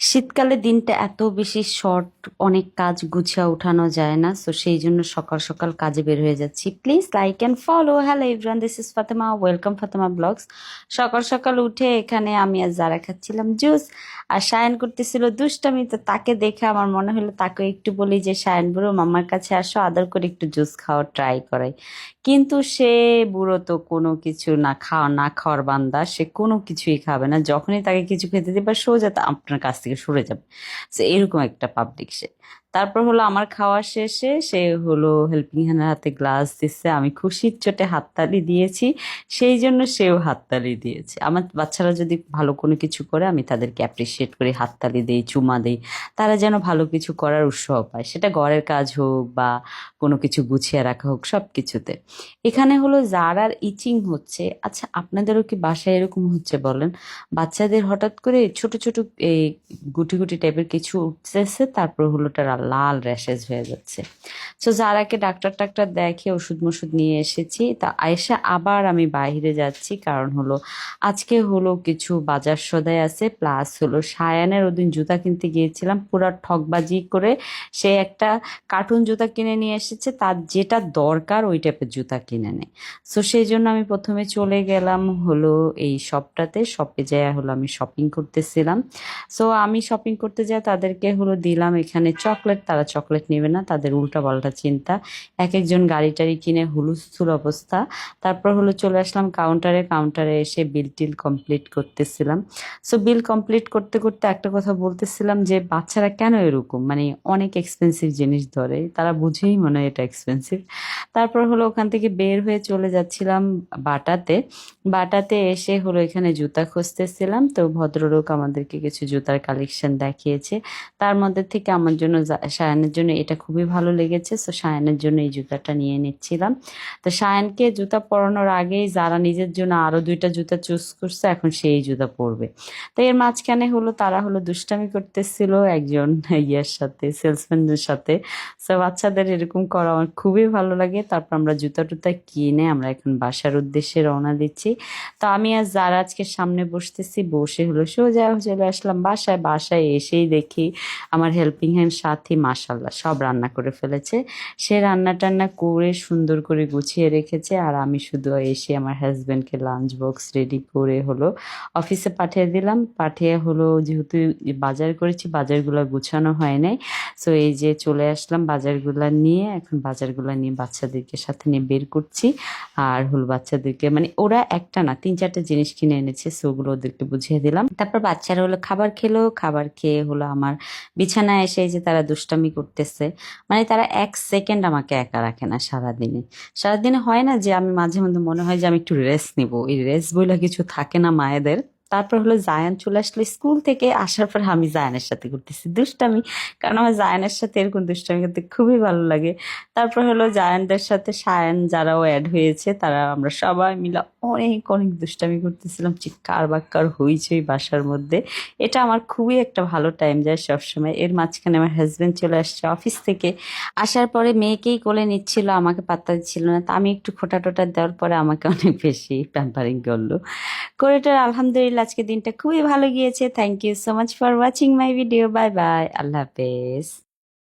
শীতকালে দিনটা এত বেশি শর্ট, অনেক কাজ গুছিয়ে উঠানো যায় না সো সেই জন্য সকাল সকাল কাজে বের হয়ে যাচ্ছি। Please like and follow hello everyone this is Fatema welcome Fatema vlogs সকাল সকাল উঠে এখানে আমি আর যারা খাচ্ছিলাম জুস আর সায়ন করতেছিল দুষ্টামি, তো তাকে দেখে আমার মনে হলো তাকে একটু বলি যে, সায়ন বুড়ো, মামার কাছে আসো, আদর করে একটু জুস খাওয়ার ট্রাই করাই। কিন্তু সে বুড়ো তো কোনো কিছু না খাওয়া, না খাওয়ার বান্দা, সে কোনো কিছুই খাবে না। যখনই তাকে কিছু খেতে দিবে, সোজা আপনার কাছ থেকে সরে যাবে। সো এরকম একটা পাবলিক সে তারপর হলো আমার খাওয়া শেষে সে হলো হেল্পিং হ্যান্ডের হাতে গ্লাস দিচ্ছে। আমি খুশির চোটে হাততালি দিয়েছি, সেই জন্য সেও হাততালি দিয়েছে। আমার বাচ্চারা যদি ভালো কোনো কিছু করে, আমি তাদেরকে অ্যাপ্রিসিয়েট করি, হাততালি দিই, চুমা দিই। তারা যেন ভালো কিছু করার উৎসাহ পায়। সেটা ঘরের কাজ হোক বা কোনো কিছু গুছিয়ে রাখা হোক সব কিছুতে এখানে হলো জারার ইচিং হচ্ছে আচ্ছা আপনাদেরও কি বাসায় এরকম হচ্ছে বলেন? বাচ্চাদের হঠাৎ করে ছোট ছোট, এই গুটি গুটি টাইপের কিছু উঠতেছে, তারপর হলো তারা লাল র্যাশেজ হয়ে যাচ্ছে। সো যারাকে ডাক্তার টাক্তার দেখে ওষুধ মষুধ নিয়ে এসেছি, তা আয়সা আবার আমি বাইরে যাচ্ছি। কারণ হলো, আজকে হলো কিছু বাজার সদাই আছে প্লাস হলো সায়ানের ওদিন জুতা কিনতে গিয়েছিলাম, পুরো ঠকবাজি করে সে একটা কার্টুন জুতা কিনে নিয়ে এসেছে, তার যেটা দরকার ওই টাইপের জুতা কিনে নেয়। সো সেই জন্য আমি প্রথমে চলে গেলাম হলো এই শপটাতে শপে যাই হলো আমি শপিং করতেছিলাম। সো আমি শপিং করতে যাই তাদেরকে হলো দিলাম এখানে চকলেট তারা চকলেট নেবে না, তাদের উল্টা পাল্টা চিন্তা। এক একজন গাড়ি টাড়ি কিনে হুলুস্থুল অবস্থা। তারপর হলো চলে আসলাম কাউন্টারে কাউন্টারে এসে বিল টিল কমপ্লিট করতেছিলাম। সো বিল কমপ্লিট করতে করতে একটা কথা বলতেছিলাম যে, বাচ্চারা কেন এরকম? মানে অনেক এক্সপেন্সিভ জিনিস ধরে। তারা বুঝেই মনে হয় এটা এক্সপেন্সিভ তারপর হলো ওখান থেকে বের হয়ে চলে যাচ্ছিলাম বাটাতে। বাটাতে এসে হলো এখানে জুতা খুঁজতেছিলাম। তো ভদ্রলোক আমাদেরকে কিছু জুতার কালেকশন দেখিয়েছে। তার মধ্যে থেকে আমার জন্য সায়ানের জন্য এটা খুবই ভালো লেগেছে। সো সায়ানের জন্য এই জুতাটা নিয়ে নিচ্ছিলাম। তো সায়ানকে জুতা পরানোর আগেই যারা নিজের জন্য আরও দুইটা জুতা চুজ করছে, এখন সেই জুতা পরবে। তো এর মাঝখানে হলো, তারা হলো দুষ্টামি করতেছিল একজন ইয়ের সাথে সেলসম্যানদের সাথে। সো বাচ্চাদের এরকম করা আমার খুবই ভালো লাগে। তারপর আমরা জুতা টুতা কিনে আমরা এখন বাসার উদ্দেশ্যে রওনা দিচ্ছি। তো আমি আর যারা আজকে সামনে বসতেছি, বসে হলো সোজা চলে আসলাম বাসায়। বাসায় এসেই দেখি আমার হেল্পিং হ্যান্ড সাথী মাসাল্লাহ সব রান্না করে ফেলেছে। সে রান্না টান্না করে সুন্দর করে গুছিয়ে রেখেছে আর আমি শুধু এসে আমার হাজব্যান্ডকে লাঞ্চ বক্স রেডি করে হলো অফিসে পাঠিয়ে দিলাম। পাঠিয়ে হলো যেহেতু বাজার করেছি, বাজারগুলো গুছানো হয় নাই। সো এই যে চলে আসলাম বাজারগুলো নিয়ে, এখন বাজারগুলো নিয়ে বাচ্চাদেরকে সাথে নিয়ে বের করছি। আর হলো বাচ্চাদেরকে মানে ওরা একটা না, তিন চারটে জিনিস কিনে এনেছে সো ওগুলো ওদেরকে বুঝিয়ে দিলাম। তারপর বাচ্চারা হলো খাবার খেলো, খাবার খেয়ে হলো আমার বিছানায় এসে যে তারা দুষ্টামি করতেছে। মানে তারা এক সেকেন্ড আমাকে একা রাখে না সারাদিনে সারাদিনে হয় না যে আমি মাঝে মধ্যে মনে হয় যে আমি একটু রেস্ট নিব। এই রেস্ট বইলা কিছু থাকে না মায়েদের। তারপর হলো জায়ান চলে আসলে স্কুল থেকে, আসার পর আমি জায়ানের সাথে করতেছি দুষ্টামি, কারণ আমার জায়ানের সাথে এরকম দুষ্টামি করতে খুবই ভালো লাগে। তারপর হলো জায়ানদের সাথে সায়ান যারাও অ্যাড হয়েছে, তারা আমরা সবাই মিলে অনেক অনেক দুষ্টামি করতেছিলাম। চিৎকার বাক্কার হইচই বাসার মধ্যে। এটা আমার খুবই একটা ভালো টাইম যায় সবসময়। এর মাঝখানে আমার হাজব্যান্ড চলে আসছে অফিস থেকে। আসার পরে মেয়েকেই কোলে নিচ্ছিল, আমাকে পাত্তা দিচ্ছিল না। তা আমি একটু খোটা টোটা দেওয়ার পরে আমাকে অনেক বেশি প্যাম্পারিং করল। করেটার আলহামদুলিল্লাহ আজকে দিনটা খুবই ভালো গিয়েছে। Thank you so much for watching my video bye bye আল্লাহ হাফেজ।